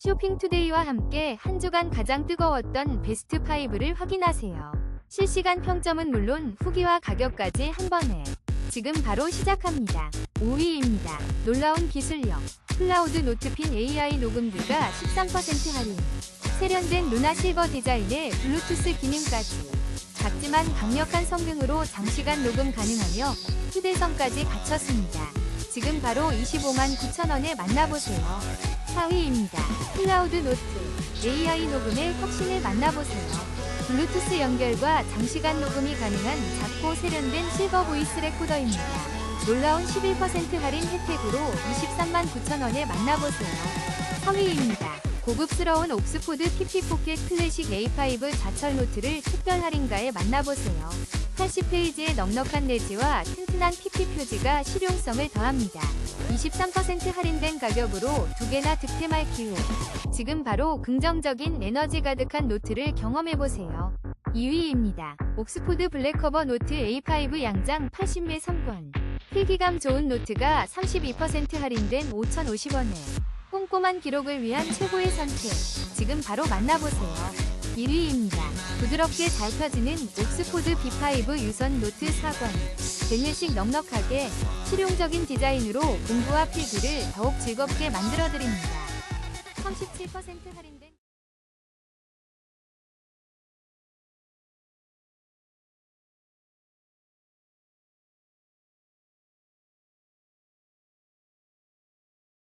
쇼핑투데이와 함께 한 주간 가장 뜨거웠던 베스트 5를 확인하세요. 실시간 평점은 물론 후기와 가격까지 한 번에. 지금 바로 시작합니다. 5위입니다. 놀라운 기술력. 클라우드 노트핀 AI 녹음기가 13% 할인. 세련된 루나 실버 디자인의 블루투스 기능까지. 작지만 강력한 성능으로 장시간 녹음 가능하며 휴대성까지 갖췄습니다. 지금 바로 25만 9천원에 만나보세요. 4위입니다. 클라우드 노트 AI 녹음의 혁신을 만나보세요. 블루투스 연결과 장시간 녹음이 가능한 작고 세련된 실버 보이스 레코더입니다. 놀라운 11% 할인 혜택으로 23만 9천원에 만나보세요. 3위입니다. 고급스러운 옥스포드 PP 포켓 클래식 A5 좌철 노트를 특별 할인가에 만나보세요. 80페이지의 넉넉한 내지와 튼튼한 PP 표지가 실용성을 더합니다. 23% 할인된 가격으로 두 개나 득템할 기회. 지금 바로 긍정적인 에너지 가득한 노트를 경험해보세요. 2위입니다. 옥스포드 블랙커버 노트 A5 양장 80매 3권. 필기감 좋은 노트가 32% 할인된 5,050원에 꼼꼼한 기록을 위한 최고의 선택. 지금 바로 만나보세요. 1위입니다. 부드럽게 잘 펴지는 옥스포드 B5 유선 노트 4권. 벨벳식 넉넉하게 실용적인 디자인으로 공부와 필기를 더욱 즐겁게 만들어드립니다. 37% 할인된